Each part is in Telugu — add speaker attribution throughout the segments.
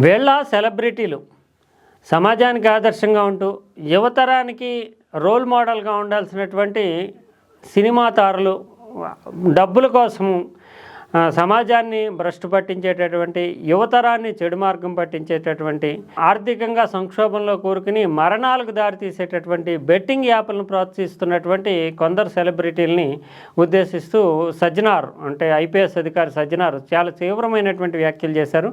Speaker 1: వీళ్ళ సెలబ్రిటీలు సమాజానికి ఆదర్శంగా ఉంటూ యువతరానికి రోల్ మోడల్గా ఉండాల్సినటువంటి సినిమా తారలు డబ్బుల కోసము సమాజాన్ని భ్రష్టు పట్టించేటటువంటి యువతరాన్ని చెడు మార్గం పట్టించేటటువంటి ఆర్థికంగా సంక్షోభంలో కూరుకుని మరణాలకు దారితీసేటటువంటి బెట్టింగ్ యాప్లను ప్రోత్సహిస్తున్నటువంటి కొందరు సెలబ్రిటీలని ఉద్దేశిస్తూ సజ్జనార్ అంటే ఐపీఎస్ అధికారి సజ్జనార్ చాలా తీవ్రమైనటువంటి వ్యాఖ్యలు చేశారు.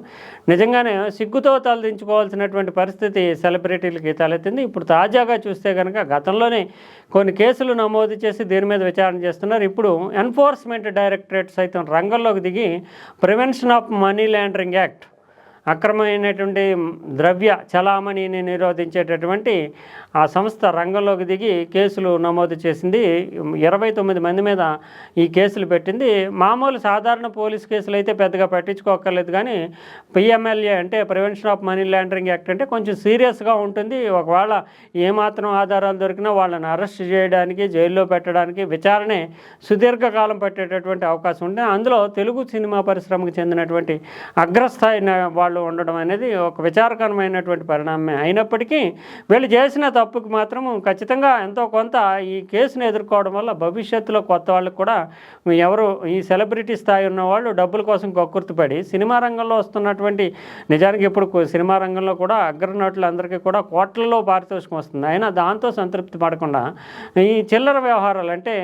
Speaker 1: నిజంగానే సిగ్గుతో తలదించుకోవాల్సినటువంటి పరిస్థితి సెలబ్రిటీలకి తలెత్తింది. ఇప్పుడు తాజాగా చూస్తే కనుక గతంలోనే కొన్ని కేసులు నమోదు చేసి దీని మీద విచారణ చేస్తున్నారు. ఇప్పుడు ఎన్ఫోర్స్మెంట్ డైరెక్టరేట్ సైతం రంగంలోకి దిగి prevention of money laundering act అక్రమమైనటువంటి ద్రవ్య చలామణిని నిరోధించేటటువంటి ఆ సంస్థ రంగంలోకి దిగి కేసులు నమోదు చేసింది. ఇరవై తొమ్మిది మంది మీద ఈ కేసులు పెట్టింది. మామూలు సాధారణ పోలీస్ కేసులు అయితే పెద్దగా పట్టించుకోకర్లేదు కానీ పిఎంఎల్ఏ అంటే prevention of money laundering act అంటే కొంచెం సీరియస్గా ఉంటుంది. ఒకవేళ ఏమాత్రం ఆధారాలు దొరికినా వాళ్ళని అరెస్ట్ చేయడానికి జైల్లో పెట్టడానికి విచారణే సుదీర్ఘకాలం పట్టేటటువంటి అవకాశం ఉంది. అందులో తెలుగు సినిమా పరిశ్రమకు చెందినటువంటి అగ్రస్థాయి వాళ్ళు వాళ్ళు ఉండడం అనేది ఒక విచారకరమైనటువంటి పరిణామమే. అయినప్పటికీ వీళ్ళు చేసిన తప్పుకు మాత్రం ఖచ్చితంగా ఎంతో కొంత ఈ కేసును ఎదుర్కోవడం వల్ల భవిష్యత్తులో కొత్త వాళ్ళకు కూడా ఎవరు ఈ సెలబ్రిటీ స్థాయి ఉన్న వాళ్ళు డబ్బుల కోసం గొక్కుర్తిపడి సినిమా రంగంలో వస్తున్నటువంటి నిజానికి ఇప్పుడు సినిమా రంగంలో కూడా అగ్రనటులందరికీ కూడా కోట్లలో పారితోషికం వస్తుంది. అయినా దాంతో సంతృప్తి పడకుండా ఈ చిల్లర వ్యవహారాలు అంటే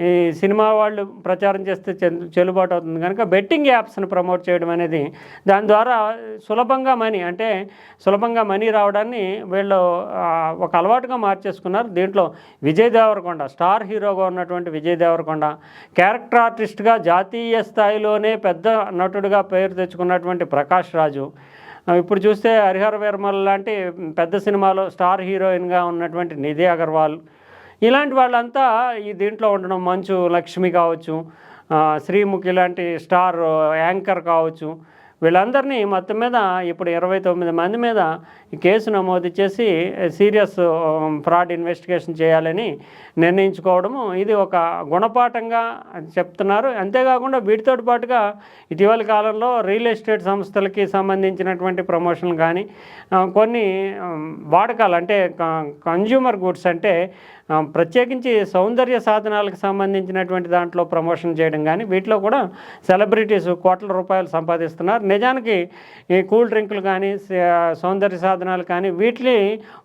Speaker 1: ఈ సినిమా వాళ్ళు ప్రచారం చేస్తే చెల్- చెల్లుబాటు అవుతుంది కనుక బెట్టింగ్ యాప్స్ని ప్రమోట్ చేయడం అనేది దాని ద్వారా సులభంగా మనీ అంటే సులభంగా మనీ రావడాన్ని వీళ్ళు ఒక అలవాటుగా మార్చేసుకున్నారు. దీంట్లో విజయ్ దేవరకొండ స్టార్ హీరోగా ఉన్నటువంటి విజయ్ దేవరకొండ క్యారెక్టర్ ఆర్టిస్ట్గా జాతీయ స్థాయిలోనే పెద్ద నటుడిగా పేరు తెచ్చుకున్నటువంటి ప్రకాష్ రాజు. ఇప్పుడు చూస్తే హరిహర వీరమల్ లాంటి పెద్ద సినిమాలో స్టార్ హీరోయిన్గా ఉన్నటువంటి నిధి అగర్వాల్. ఇలాంటి వాళ్ళంతా ఈ దీంట్లో ఉండడం మంచు లక్ష్మి కావచ్చు శ్రీముఖి లాంటి స్టార్ యాంకర్ కావచ్చు వీళ్ళందరినీ మొత్తం మీద ఇప్పుడు ఇరవై తొమ్మిది మంది మీద కేసు నమోదు చేసి సీరియస్ ఫ్రాడ్ ఇన్వెస్టిగేషన్ చేయాలని నిర్ణయించుకోవడము ఇది ఒక గుణపాఠంగా చెప్తున్నారు. అంతేకాకుండా వీటితో పాటుగా ఇటీవల కాలంలో రియల్ ఎస్టేట్ సంస్థలకి సంబంధించినటువంటి ప్రమోషన్ కానీ కొన్ని వాడకాలు అంటే కన్జ్యూమర్ గుడ్స్ అంటే ప్రత్యేకించి సౌందర్య సాధనాలకు సంబంధించినటువంటి దాంట్లో ప్రమోషన్ చేయడం కానీ వీటిలో కూడా సెలబ్రిటీస్ కోట్ల రూపాయలు సంపాదిస్తున్నారు. నిజానికి ఈ కూల్ డ్రింకులు కానీ సౌందర్య సాధనాలు కానీ వీటిని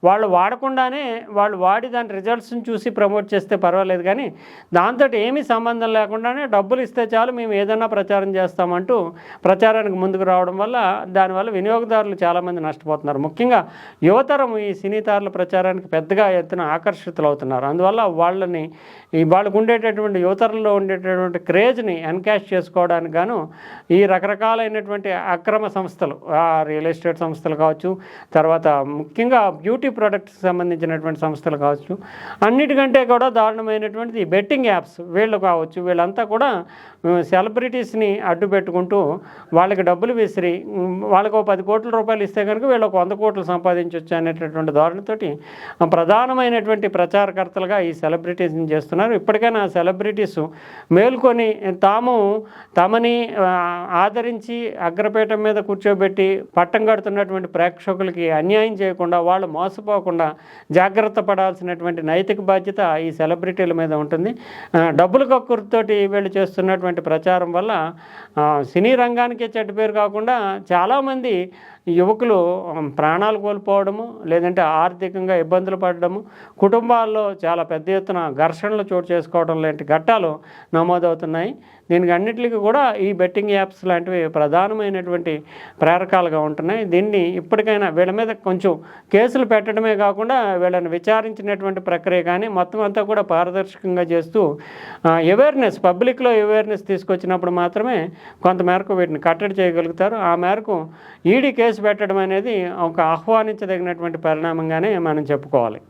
Speaker 1: వాళ్ళు వాడకుండానే వాళ్ళు వాడి దాని రిజల్ట్స్ని చూసి ప్రమోట్ చేస్తే పర్వాలేదు కానీ దాంతో ఏమీ సంబంధం లేకుండానే డబ్బులు ఇస్తే చాలు మేము ఏదైనా ప్రచారం చేస్తామంటూ ప్రచారానికి ముందుకు రావడం వల్ల దానివల్ల వినియోగదారులు చాలామంది నష్టపోతున్నారు. ముఖ్యంగా యువతరం ఈ సినీతార ప్రచారానికి పెద్దగా ఎత్తున ఆకర్షితులు అవుతున్నారు అందువల్ల వాళ్ళని ఈ వాళ్ళకు ఉండేటటువంటి యువతరంలో ఉండేటటువంటి క్రేజ్ని ఎన్కాష్ చేసుకోవడానికి గాను ఈ రకరకాలైనటువంటి అక్రమ సంస్థలు ఆ రియల్ ఎస్టేట్ సంస్థలు కావచ్చు తర్వాత ముఖ్యంగా బ్యూటీ ప్రొడక్ట్స్ సంబంధించినటువంటి సంస్థలు కావచ్చు అన్నిటికంటే కూడా దారుణమైనటువంటిది ఈ బెట్టింగ్ యాప్స్. వీళ్ళు కావచ్చు వీళ్ళంతా కూడా సెలబ్రిటీస్ని అడ్డు పెట్టుకుంటూ వాళ్ళకి డబ్బులు విసిరి వాళ్ళకు ఒక పది కోట్ల రూపాయలు ఇస్తే కనుక వీళ్ళు ఒక వంద కోట్లు సంపాదించవచ్చు అనేటటువంటి ధోరణితోటి ప్రధానమైనటువంటి ప్రధానమైనటువంటి కార్యకర్తలుగా ఈ సెలబ్రిటీస్ని చేస్తున్నారు. ఇప్పటికైనా ఆ సెలబ్రిటీస్ మేల్కొని తాము తమని ఆదరించి అగ్రపీఠం మీద కూర్చోబెట్టి పట్టం కడుతున్నటువంటి ప్రేక్షకులకి అన్యాయం చేయకుండా వాళ్ళు మోసపోకుండా జాగ్రత్త పడాల్సినటువంటి నైతిక బాధ్యత ఈ సెలబ్రిటీల మీద ఉంటుంది. డబ్బుల కక్కుర్తోటి వీళ్ళు చేస్తున్నటువంటి ప్రచారం వల్ల సినీ రంగానికే చెడ్డ పేరు కాకుండా చాలామంది యువకులు ప్రాణాలు కోల్పోవడము లేదంటే ఆర్థికంగా ఇబ్బందులు పడడము కుటుంబాల్లో చాలా పెద్ద ఎత్తున ఘర్షణలు చోటు చేసుకోవడం లాంటి ఘట్టాలు నమోదవుతున్నాయి. దీనికి అన్నిటికీ కూడా ఈ బెట్టింగ్ యాప్స్ లాంటివి ప్రధానమైనటువంటి ప్రేరకాలుగా ఉంటున్నాయి. దీన్ని ఇప్పటికైనా వీళ్ళ మీద కొంచెం కేసులు పెట్టడమే కాకుండా వీళ్ళని విచారించినటువంటి ప్రక్రియ కానీ మొత్తం అంతా కూడా పారదర్శకంగా చేస్తూ అవేర్నెస్ పబ్లిక్లో అవేర్నెస్ తీసుకొచ్చినప్పుడు మాత్రమే కొంతమేరకు వీటిని కట్టడి చేయగలుగుతారు. ఆ మేరకు ఈడీ కేసు పెట్టడం అనేది ఒక ఆహ్వానించదగినటువంటి పరిణామంగానే మనం చెప్పుకోవాలి.